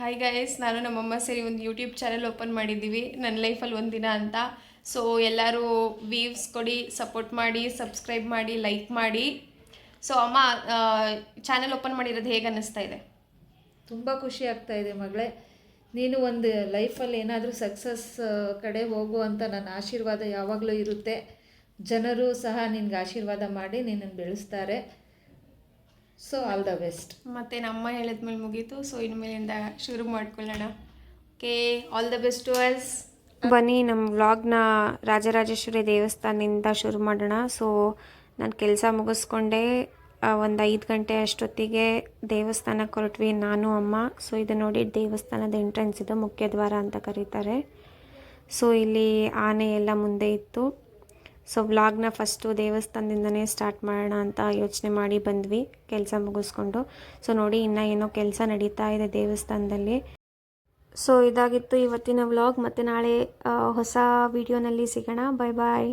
Hi guys ನಾನು ನಮ್ಮಮ್ಮ ಸೇರಿ ಒಂದು ಯೂಟ್ಯೂಬ್ ಚಾನಲ್ ಓಪನ್ ಮಾಡಿದ್ದೀವಿ, ನನ್ನ ಲೈಫಲ್ಲಿ ಒಂದಿನ ಅಂತ. ಸೊ ಎಲ್ಲರೂ ವೀವ್ಸ್ ಕೊಡಿ ಸಪೋರ್ಟ್ ಮಾಡಿ ಸಬ್ಸ್ಕ್ರೈಬ್ ಮಾಡಿ ಲೈಕ್ ಮಾಡಿ. ಸೊ ಅಮ್ಮ ಚಾನೆಲ್ ಓಪನ್ ಮಾಡಿರೋದು ಹೇಗೆ ಅನ್ನಿಸ್ತಾ ಇದೆ? ತುಂಬ ಖುಷಿ ಆಗ್ತಾ ಇದೆ ಮಗಳೇ. ನೀನು ಒಂದು ಲೈಫಲ್ಲಿ ಏನಾದರೂ ಸಕ್ಸಸ್ ಕಡೆ ಹೋಗು ಅಂತ ನನ್ನ ಆಶೀರ್ವಾದ ಯಾವಾಗಲೂ ಇರುತ್ತೆ. ಜನರು ಸಹ ನಿನ್ಗೆ ಆಶೀರ್ವಾದ ಮಾಡಿ ನಿನ್ನನ್ನು ಬೆಳೆಸ್ತಾರೆ. ಸೊ ಆಲ್ ದ ಬೆಸ್ಟ್ ಮತ್ತು ನಮ್ಮ ಹೇಳಿದ್ಮೇಲೆ ಮುಗೀತು. ಸೊ ಇನ್ಮೇಲಿಂದ ಶುರು ಮಾಡ್ಕೊಳ್ಳೋಣ. Okay all the best to us ಬನ್ನಿ ನಮ್ಮ ವ್ಲಾಗ್ನ ರಾಜರಾಜೇಶ್ವರಿ ದೇವಸ್ಥಾನದಿಂದ ಶುರು ಮಾಡೋಣ. ಸೊ ನಾನು ಕೆಲಸ ಮುಗಿಸ್ಕೊಂಡೆ. ಒಂದು ಐದು ಗಂಟೆ ಅಷ್ಟೊತ್ತಿಗೆ ದೇವಸ್ಥಾನಕ್ಕೆ ಹೊರಟ್ವಿ ನಾನು ಅಮ್ಮ. ಸೊ ಇದು ನೋಡಿ ದೇವಸ್ಥಾನದ ಎಂಟ್ರೆನ್ಸ್ ಇದು ಮುಖ್ಯ ದ್ವಾರ ಅಂತ ಕರೀತಾರೆ. ಸೊ ಇಲ್ಲಿ ಆನೆ ಎಲ್ಲ ಮುಂದೆ ಇತ್ತು. ಸೊ ವ್ಲಾಗ್ನ ಫಸ್ಟು ದೇವಸ್ಥಾನದಿಂದನೇ ಸ್ಟಾರ್ಟ್ ಮಾಡೋಣ ಅಂತ ಯೋಚನೆ ಮಾಡಿ ಬಂದ್ವಿ, ಕೆಲಸ ಮುಗಿಸ್ಕೊಂಡು. ಸೊ ನೋಡಿ ಇನ್ನು ಏನೋ ಕೆಲಸ ನಡೀತಾ ಇದೆ ದೇವಸ್ಥಾನದಲ್ಲಿ. ಸೊ ಇದಾಗಿತ್ತು ಇವತ್ತಿನ ವ್ಲಾಗ್ ಮತ್ತು ನಾಳೆ ಹೊಸ ವಿಡಿಯೋನಲ್ಲಿ ಸಿಗೋಣ. ಬಾಯ್ ಬಾಯ್